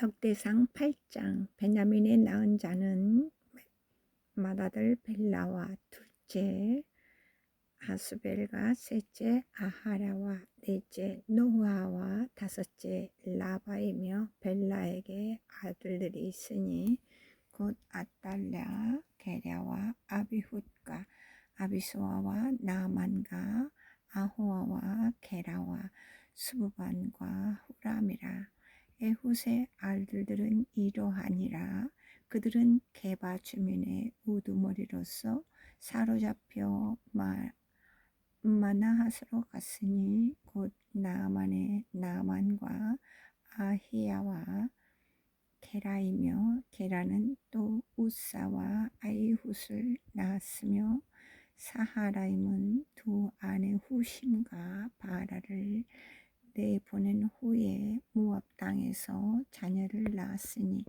역대상 8장 베냐민의 낳은 자는 맏아들 벨라와 둘째 아수벨과 셋째 아하랴와 넷째 노아와 다섯째 라바이며 벨라에게 아들들이 있으니 곧 아달랴 게랴와 아비훗과 아비소아와 나만과 아호아와 게라와 수부반과 후람이라 에훗의 아들들은 이러하니라. 그들은 게바 주민의 우두머리로서 사로잡혀 마, 마나하스로 갔으니 곧 나만의 나만과 아히야와 게라이며 게라는 또 우사와 아이훗을 낳았으며 사하라임은 두 아내 후심과 바라를 내보낸 후에 모압 땅에서 자녀를 낳았으니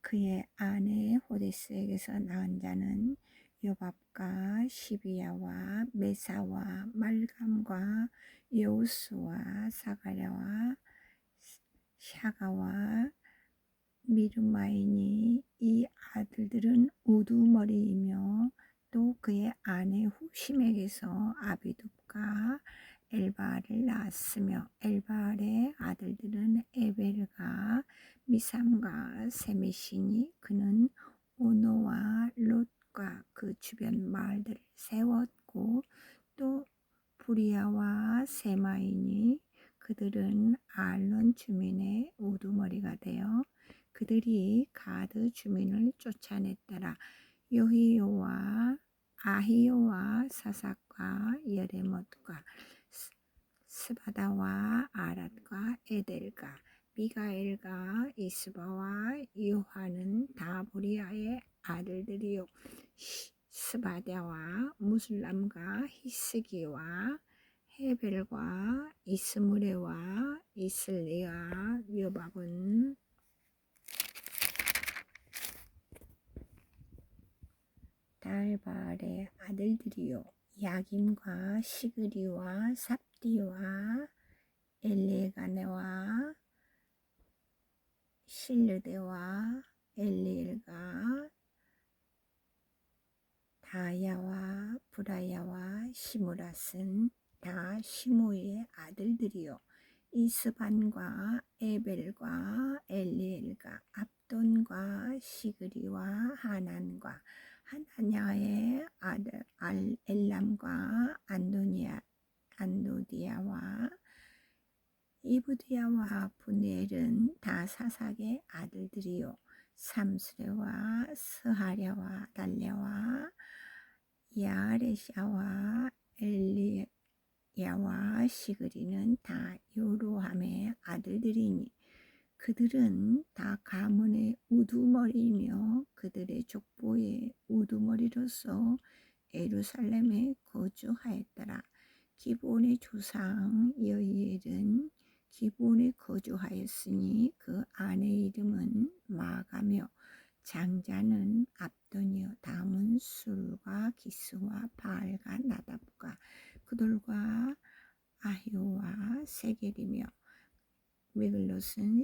그의 아내 호데스에게서 낳은 자는 요밥과 시비야와 메사와 말감과 여우스와 사가랴와 샤가와 미르마이니 이 아들들은 우두머리이며 또 그의 아내 후심에게서 아비둡과 엘바알을 낳았으며 엘바알의 아들들은 에벨과 미삼과 세메시니 그는 오노와 롯과 그 주변 마을들을 세웠고 또 부리아와 세마이니 그들은 알론 주민의 우두머리가 되어 그들이 가드 주민을 쫓아냈더라. 요히요와 아히요와 사삭과 여레못과 스바다와 아랏과 에델과 미가엘과 이스바와 요하는 다 보리아의 아들들이요. 스바다와 무슬람과 히스기와 헤벨과 이스무레와 이슬리아 요밥은 달발의 아들들이요 야김과 시그리와 삽디와 엘리가네와 실르데와 엘리엘과 다야와 브라야와 시무라스는 다 시모의 아들들이요. 이스반과 에벨과 엘리엘과 압돈과 시그리와 하난과 하나냐의 아들 알 엘람과 안도니아 안도디아와 이브디아와 분엘은 다 사삭의 아들들이요. 삼스레와 스하랴와 달랴와 야레샤와 엘리야와 시그리는 다 요로함의 아들들이니 그들은 다 가문의 우두머리며 그들의 족보의 우두머리로서 에루살렘에 거주하였더라. 기본의 조상 여이엘은 기본에 거주하였으니 그 아내 이름은 마가며 장자는 압돈이요 다음은 술과 기스와 바알과 나답과 그들과 아히오와 세겔이며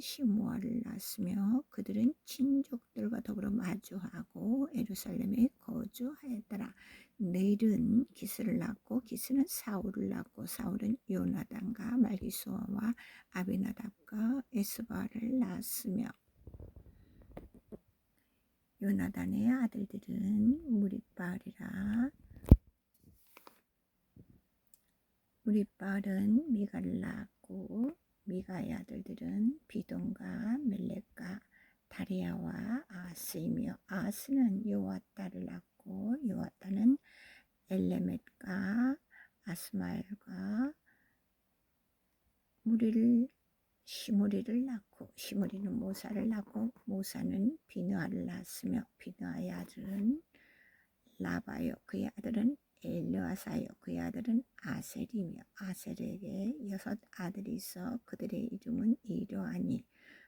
시므아를 낳았으며 그들은 친족들과 더불어 마주하고 에루살렘에 거주하였더라. 내일은 기스를 낳고 기스는 사울을 낳고 사울은 요나단과 말기수아와 아비나답과 에스바를 낳았으며 요나단의 아들들은 무리바알이라 무리바알은 미가를 낳았고 미가의 아들들은 비동과 멜렉과 다리아와 아스이며 아스는 요아따를 낳고 요아따는 엘레멧과 아스마엘과 무리를 시무리를 낳고 시무리는 모사를 낳고 모사는 비느아를 낳았으며 비느아의 아들은 라바요. 그의 아들은 엘르아사요. 그의 아들은 아셀이며 아셀에게 여섯 아들이 있어 그들의 이름은 이러하니.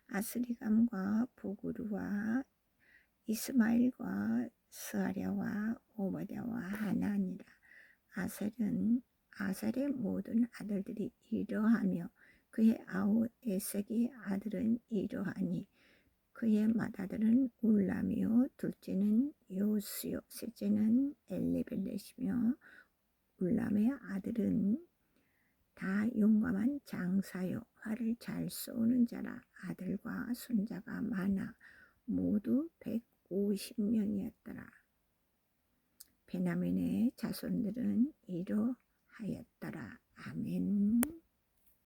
아스리감과 보구르와 이스마일과 스아랴와 오바댜와 하나니라. 아셀은 아셀의 모든 아들들이 이러하며 그의 아우 에색의 아들은 이러하니. 그의 맏아들은 울람이요. 둘째는 요스요. 셋째는 엘리벨렛이며 울람의 아들은 다 용감한 장사요 활을 잘 쏘는 자라 아들과 손자가 많아 모두 150명이었더라. 베나민의 자손들은 이러하였더라. 아멘.